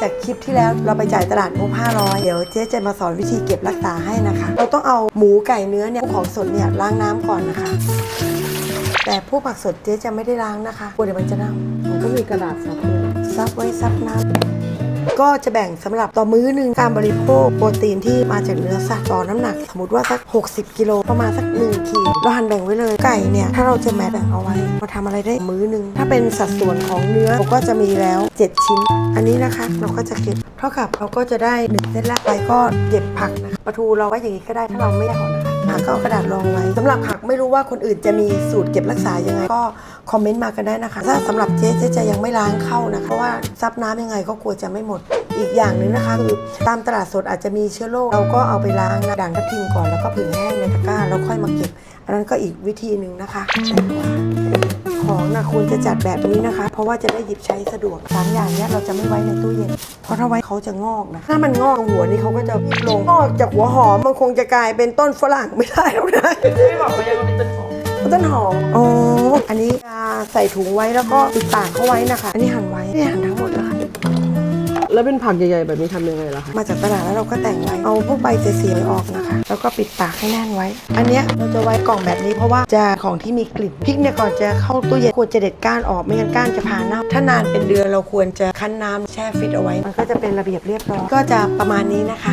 จากคลิปที่แล้วเราไปจ่ายตลาดงบ500 เดี๋ยวเจ๊จะมาสอนวิธีเก็บรักษาให้นะคะ เราต้องเอาหมูไก่เนื้อเนี่ยพวกของสดเนี่ยล้างน้ำก่อนนะคะ แต่พวกผักสดเจ๊จะไม่ได้ล้างนะคะกลัวเดี๋ยวมันจะเน่ามันก็มีกระดาษซับด้วยซับไว้ซับน้ำ ก็จะแบ่งสำหรับต่อมื้อหนึ่งการบริโภคโปรตีนที่มาจากเนื้อสัตว์ต่อน้ำหนัก สมมติว่าสัก 60 กิโลประมาณสัก1ขีดเราหั่นแบ่งไว้เลยไก่เนี่ยถ้าเราจะแมะแบ่งเอาไว้มาทำอะไรได้มื้อหนึ่งถ้าเป็นสัดส่วนของเนื้อเราก็จะมีแล้ว 7 ชิ้น อันนี้นะคะเราก็จะเก็บเท่ากับเราก็จะได้1เส้นแรกไปก็เก็บผักนะคะปลาทูเราไว้อย่างนี้ก็ได้ถ้าเราไม่อยากเอานะคะผักก็เอากระดาษรองไว้สำหรับผักไม่รู้ว่าคนอื่นจะมีสูตรเก็บรักษายังไงก็ คอมเมนต์มากันได้นะคะ ถ้าสำหรับเจ๊เจ๊จะยังไม่ล้างเข้านะคะเพราะว่าซับน้ำยังไงก็กลัวจะไม่หมด อีกอย่างหนึ่งนะคะคือตามตลาดสดอาจจะมีเชื้อโรคเราก็เอาไปล้างนะด่างทับทิมก่อนแล้วก็ผึ่งแห้งในตะกร้าแล้วค่อยมาเก็บ อันนั้นก็อีกวิธีหนึ่งนะคะของนะควรจะจัดแบบนี้นะคะ เพราะว่าจะได้หยิบใช้สะดวกสามอย่างเนี้ยเราจะไม่ไว้ในตู้เย็น เพราะถ้าไว้เขาจะงอกนะ ถ้ามันงอกหัวนี่เขาก็จะลงงอกจากหัวหอมมันคงจะกลายเป็นต้นฝรั่งไม่ได้แล้วนะไม่บอกว่ายังเป็นต้นหอมต้นหอมอ๋ออันนี้จะ ใส่ถุงไว้แล้วก็ปิดปากเขาไว้นะคะ อันนี้หั่นไว้นี่หั่นทั้งหมดเลยค่ะแล้วเป็นผักใหญ่ๆแบบนี้ทำยังไงล่ะคะ มาจากตลาดแล้วเราก็แต่งไว้ เอาพวกใบเสียๆออกนะคะ แล้วก็ปิดปากให้แน่นไว้ อันเนี้ยเราจะไว้กล่องแบบนี้เพราะว่าจะของที่มีกลิ่นพริกเนี่ยก่อนจะเข้าตู้เย็นควรจะเด็ดก้านออกไม่งั้นก้านจะผ่าเน่าถ้านานเป็นเดือนเราควรจะคั้นน้ำแช่ฟิตเอาไว้ มันก็จะเป็นระเบียบเรียบร้อย ก็จะประมาณนี้นะคะ